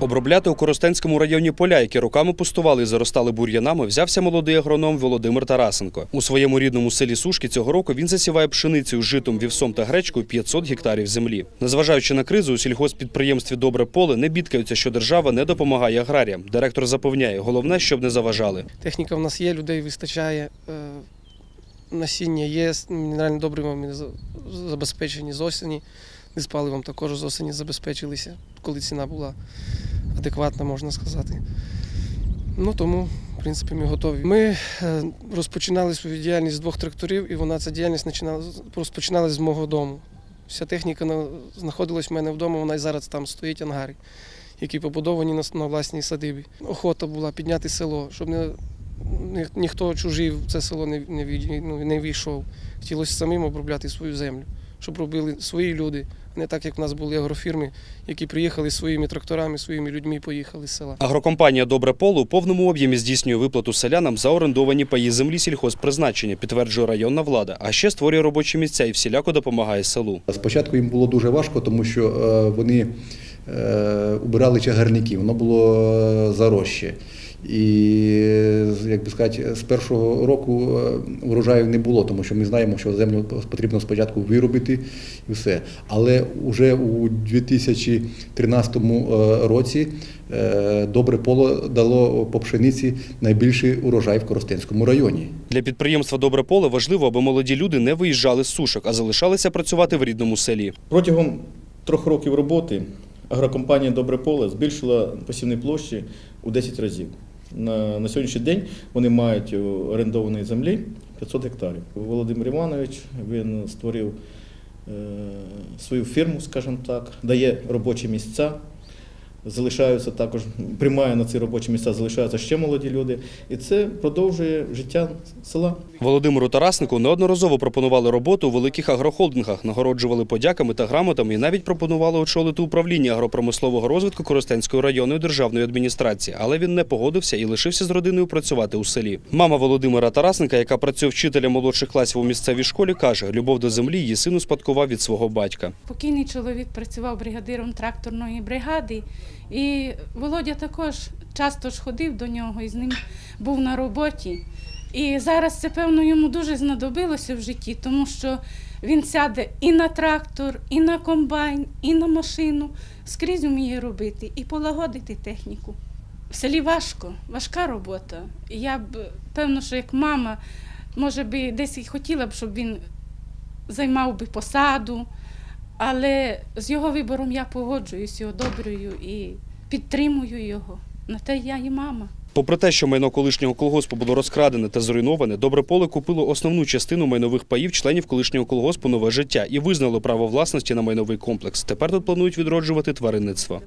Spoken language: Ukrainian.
Обробляти у Коростенському районі поля, які роками пустували і заростали бур'янами, взявся молодий агроном Володимир Тарасенко. У своєму рідному селі Сушки цього року він засіває пшеницею, житом, вівсом та гречкою 500 гектарів землі. Незважаючи на кризу, у сільгоспідприємстві Добре поле не бідкаються, що держава не допомагає аграріям. Директор запевняє, головне, щоб не заважали. Техніка в нас є, людей вистачає, е, насіння є, мінеральні добривами за- забезпечені з осені. З паливом також з осені забезпечилися, коли ціна була адекватна, можна сказати. Ну тому, в принципі, ми готові. Ми е, розпочинали свою діяльність з двох тракторів, і вона ця діяльність починала, розпочиналась з мого дому. Вся техніка на- знаходилась в мене вдома, вона і зараз там стоїть ангари, які побудовані на, на власній садибі. Охота була підняти село, щоб не, ні- ніхто чужий в це село не, не, ну, не війшов. Хотілося самим обробляти свою землю, щоб робили свої люди, не так, як в нас були агрофірми, які приїхали своїми тракторами, своїми людьми і поїхали з села. Агрокомпанія Добре поле у повному об'ємі здійснює виплату селянам за орендовані паї землі сільхозпризначення, підтверджує районна влада. А ще створює робочі місця і всіляко допомагає селу. Спочатку їм було дуже важко, тому що е, вони е, убирали чагарники, воно було е, заросше. І, як би сказати, з першого року е, врожаю не було, тому що ми знаємо, що землю потрібно спочатку виробити і все. Але вже у 2013 е, році е, добре поле дало по пшениці найбільший урожай в Коростенському районі. Для підприємства Добре поле важливо, аби молоді люди не виїжджали з сушок, а залишалися працювати в рідному селі. Протягом трьох років роботи агрокомпанія Добре поле збільшила посівні площі у 10 разів. На, на сьогоднішній день вони мають орендованої землі 500 гектарів. Володимир Іванович він створив е, свою фірму, скажімо так, дає робочі місця. Залишаються також, приймає на ці робочі місця, залишаються ще молоді люди, і це продовжує життя села. Володимиру Тараснику неодноразово пропонували роботу у великих агрохолдингах, нагороджували подяками та грамотами і навіть пропонували очолити управління агропромислового розвитку Коростенської районної державної адміністрації, але він не погодився і лишився з родиною працювати у селі. Мама Володимира Тарасника, яка працює вчителем молодших класів у місцевій школі, каже, любов до землі її сину спадкував від свого батька. Покійний чоловік працював бригадиром тракторної бригади, і Володя також часто ж ходив до нього і з ним був на роботі. І зараз це, певно, йому дуже знадобилося в житті, тому що він сяде і на трактор, і на комбайн, і на машину. Скрізь вміє робити і полагодити техніку. В селі важко, важка робота. Я б, певно, що як мама, може би, десь і хотіла б, щоб він займав би посаду, але з його вибором я погоджуюсь, його одобрюю і підтримую його. На те я і мама. Попри те, що майно колишнього колгоспу було розкрадене та зруйноване, добре поле купило основну частину майнових паїв членів колишнього колгоспу нове життя і визнало право власності на майновий комплекс. Тепер тут планують відроджувати тваринництво.